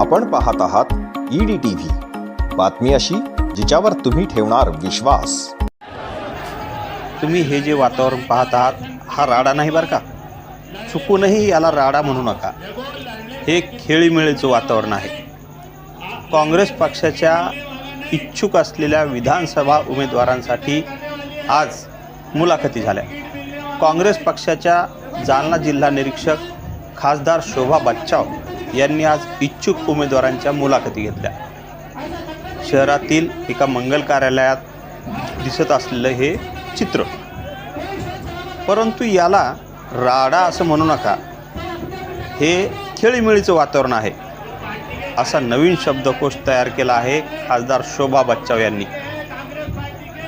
आपण पाहत आहात ईडी टी व्ही बातमी अशी जिच्यावर तुम्ही ठेवणार विश्वास. तुम्ही हे जे वातावरण पाहत आहात हा राडा नाही बरं का? चुकूनही याला राडा म्हणू नका. हे खेळीमेळीचं वातावरण आहे. काँग्रेस पक्षाच्या इच्छुक असलेल्या विधानसभा उमेदवारांसाठी आज मुलाखती झाल्या. काँग्रेस पक्षाच्या जालना जिल्हा निरीक्षक खासदार शोभा बच्चाव यांनी आज इच्छुक उमेदवारांच्या मुलाखती घेतल्या. शहरातील एका मंगल कार्यालयात दिसत असलेलं हे चित्र. परंतु याला राडा असं म्हणू नका. हे खेळीमेळीचं वातावरण आहे. असा नवीन शब्दकोश तयार केला आहे खासदार शोभा बच्चाव यांनी.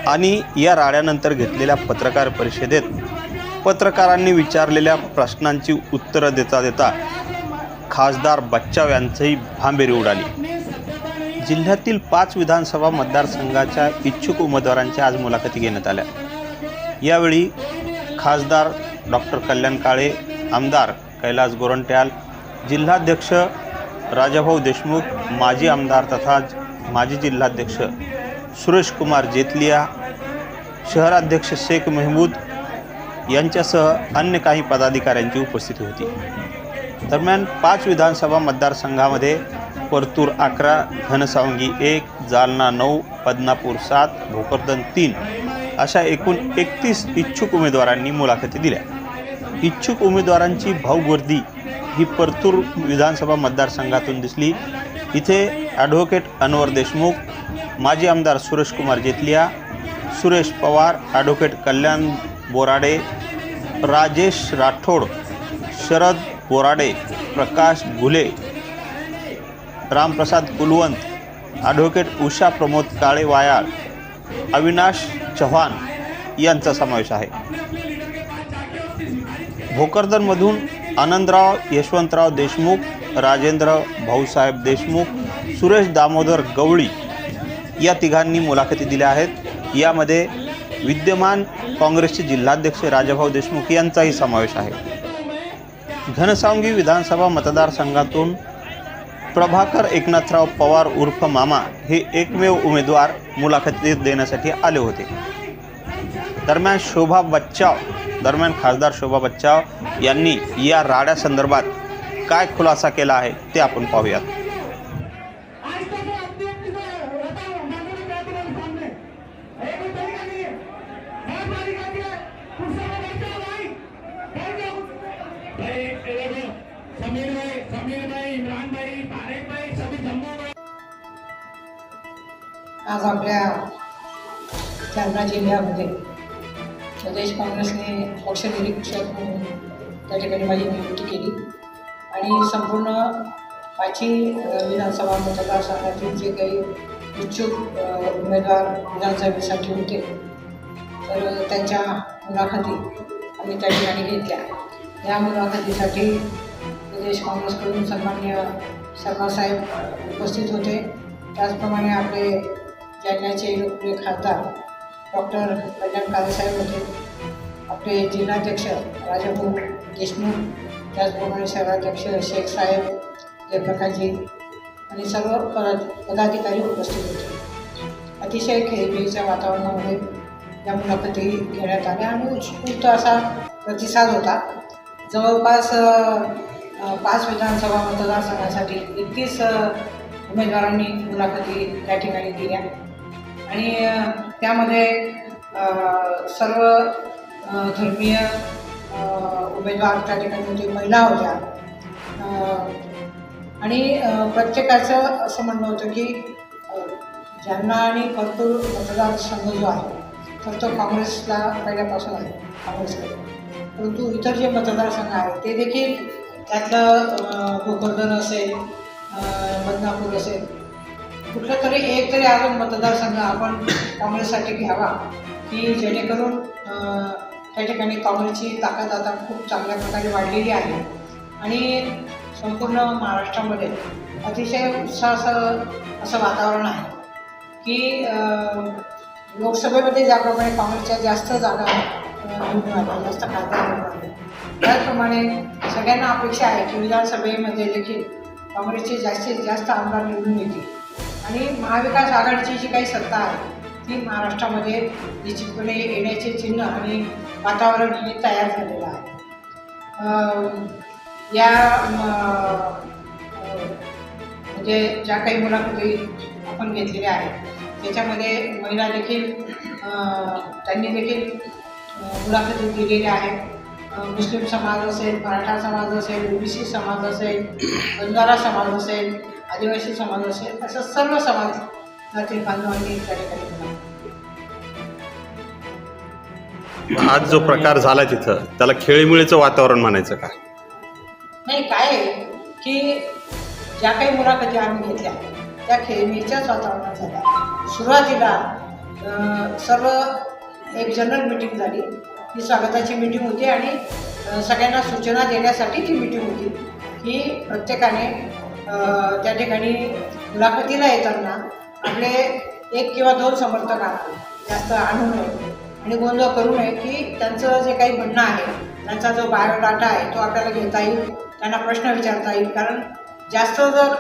आणि या राड्यानंतर घेतलेल्या पत्रकार परिषदेत पत्रकारांनी विचारलेल्या प्रश्नांची उत्तरं देता देता खासदार बच्चाव यांचंही भांबेरी उडाली. जिल्ह्यातील पाच विधानसभा मतदारसंघाच्या इच्छुक उमेदवारांच्या आज मुलाखती घेण्यात आल्या. यावेळी खासदार डॉक्टर कल्याण काळे आमदार कैलास गोरंट्याल जिल्हाध्यक्ष राजाभाऊ देशमुख माजी आमदार तथा माजी जिल्हाध्यक्ष सुरेश कुमार जेतलिया शहराध्यक्ष शेख मेहमूद यांच्यासह अन्य काही पदाधिकाऱ्यांची उपस्थिती होती. दरम्यान पाच विधानसभा मतदारसंघामध्ये परतूर अकरा घनसावंगी एक जालना नऊ बदनापूर सात भोकरदन तीन अशा एकूण एकतीस इच्छुक उमेदवारांनी मुलाखती दिल्या. इच्छुक उमेदवारांची भाऊगर्दी ही परतूर विधानसभा मतदारसंघातून दिसली. इथे ॲडव्होकेट अनवर देशमुख माजी आमदार सुरेशकुमार जेतलिया सुरेश पवार ॲडव्होकेट कल्याण बोराडे राजेश राठोड शरद बोराडे प्रकाश घुले रामप्रसाद कुलवंत ॲडव्होकेट उषा प्रमोद काळे वायाळ अविनाश चव्हाण यांचा समावेश आहे. भोकरदनमधून आनंदराव यशवंतराव देशमुख राजेंद्र भाऊसाहेब देशमुख सुरेश दामोदर गवळी या तिघांनी मुलाखती दिल्या आहेत. यामध्ये विद्यमान काँग्रेसचे जिल्हाध्यक्ष राजाभाऊ देशमुख यांचाही समावेश आहे. घनसावंगी विधानसभा मतदारसंघातून प्रभाकर एकनाथराव पवार उर्फ मामा हे एकमेव उमेदवार मुलाखतीत देण्यासाठी आले होते. दरम्यान शोभा बच्चाव दरम्यान खासदार शोभा बच्चाव यांनी या राड्यासंदर्भात काय खुलासा केला आहे ते आपण पाहूयात. आज आपल्या जालना जिल्ह्यामध्ये प्रदेश काँग्रेसने पक्ष निरीक्षक म्हणून त्या ठिकाणी माझी नियुक्ती केली. आणि संपूर्ण पाचही विधानसभा मतदारसंघातील जे काही इच्छुक उमेदवार विधानसभेसाठी होते तर त्यांच्या मुलाखती आम्ही त्या ठिकाणी घेतल्या. या मुलाखतीसाठी प्रदेश काँग्रेसकडून सन्मान्य सरदारसाहेब उपस्थित होते. त्याचप्रमाणे आपले जालन्याचे लोकप्रिय खासदार डॉक्टर कल्याण काळेसाहेब होते. आपले जिल्हाध्यक्ष राजाभाऊ देशमुख त्याचप्रमाणे शहराध्यक्ष शेख साहेब जयप्रकाशजी आणि सर्व पद पदाधिकारी उपस्थित होते. अतिशय खेळीमेळीच्या वातावरणामध्ये या मुलाखती घेण्यात आल्या आणि उत्स्फूर्त असा प्रतिसाद होता. जवळपास पाच विधानसभा मतदारसंघासाठी एकतीस उमेदवारांनी मुलाखती त्या ठिकाणी दिल्या. आणि त्यामध्ये सर्व धर्मीय उमेदवार त्या ठिकाणी होते महिला होत्या. आणि प्रत्येकाचं असं म्हणणं होतं की ज्यांना आणि भरपूर मतदारसंघ जो आहे तर तो काँग्रेसला पहिल्यापासून आहे काँग्रेसकडे. परंतु इतर जे मतदारसंघ आहेत ते देखील त्यातलं अ, भोकरदन असेल बदनापूर असेल कुठलं तरी एक तरी अजून मतदारसंघ आपण काँग्रेससाठी घ्यावा की जेणेकरून त्या ठिकाणी काँग्रेसची ताकद आता खूप चांगल्या प्रकारे वाढलेली आहे. आणि संपूर्ण महाराष्ट्रामध्ये अतिशय उत्साहाचं असं वातावरण आहे की लोकसभेमध्ये ज्याप्रमाणे काँग्रेसच्या जास्त जागा अ, जास्त खासदार त्याचप्रमाणे सगळ्यांना अपेक्षा आहे की विधानसभेमध्ये देखील काँग्रेसचे जास्तीत जास्त आमदार निवडून येतील. आणि महाविकास आघाडीची जी काही सत्ता आहे ती महाराष्ट्रामध्ये निश्चितपणे येण्याचे चिन्ह आणि वातावरण हे तयार झालेलं आहे. या म, म्हणजे ज्या काही मुलाखती आपण घेतलेल्या आहेत त्याच्यामध्ये महिला देखील त्यांनी देखील मुलाखती दिलेल्या आहेत मुस्लिम समाज असेल मराठा समाज असेल ओबीसी समाज असेल बंजारा समाज असेल आदिवासी समाज असेल असं सर्व समाजातील बांधवांनी त्या ठिकाणी मुलाखती आज जो प्रकार झाला तिथं त्याला खेळीमेळीचं वातावरण म्हणायचं का? नाही काय की ज्या काही मुलाखती आम्ही घेतल्या त्या खेळणीच्याच वातावरणात झाल्या. सुरुवातीला सर्व एक जनरल मिटिंग झाली. ही स्वागताची मिटिंग होती आणि सगळ्यांना सूचना देण्यासाठी ती मिटिंग होती. की प्रत्येकाने त्या ठिकाणी मुलाखतीला येताना आपले एक किंवा दोन समर्थकांना जास्त आणू नये. आणि गोंधळ करू नये की त्यांचं जे काही म्हणणं आहे त्यांचा जो बायोडाटा आहे तो आपल्याला घेता येईल. त्यांना प्रश्न विचारता येईल. कारण जास्त जर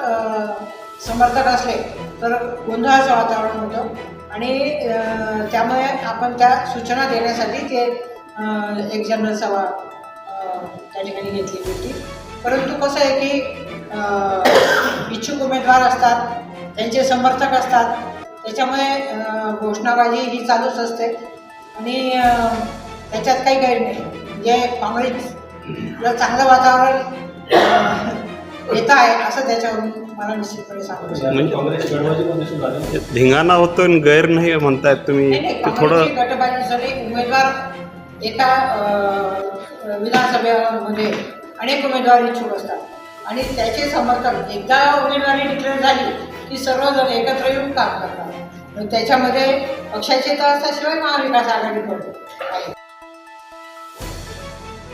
समर्थक असले तर गोंधळाचं वातावरण होतं. आणि त्यामुळे आपण त्या सूचना देण्यासाठी ते एक जनरल सभा त्या ठिकाणी घेतली होती. परंतु कसं आहे की इच्छुक उमेदवार असतात त्यांचे समर्थक असतात त्याच्यामुळे घोषणाबाजी ही चालूच असते. आणि त्याच्यात काही गैर नाही. जे काँग्रेसला चांगलं वातावरण येत आहे असं त्याच्यावरून. मला निश्चितपणे सांगू शकतो. म्हणजे धिंगाणा होतो आणि गैर नाही म्हणतायत तुम्ही. ते थोडं गटबाजी झाली उमेदवार एका विधानसभेमध्ये अनेक उमेदवार इच्छुक असतात. आणि त्याचे समर्थक एकदा उमेदवारी डिक्लेअर झाली की सर्वजण एकत्र येऊन काम करतात. त्याच्यामध्ये पक्षाचे तर असल्याशिवाय महाविकास आघाडी पडतो आहे.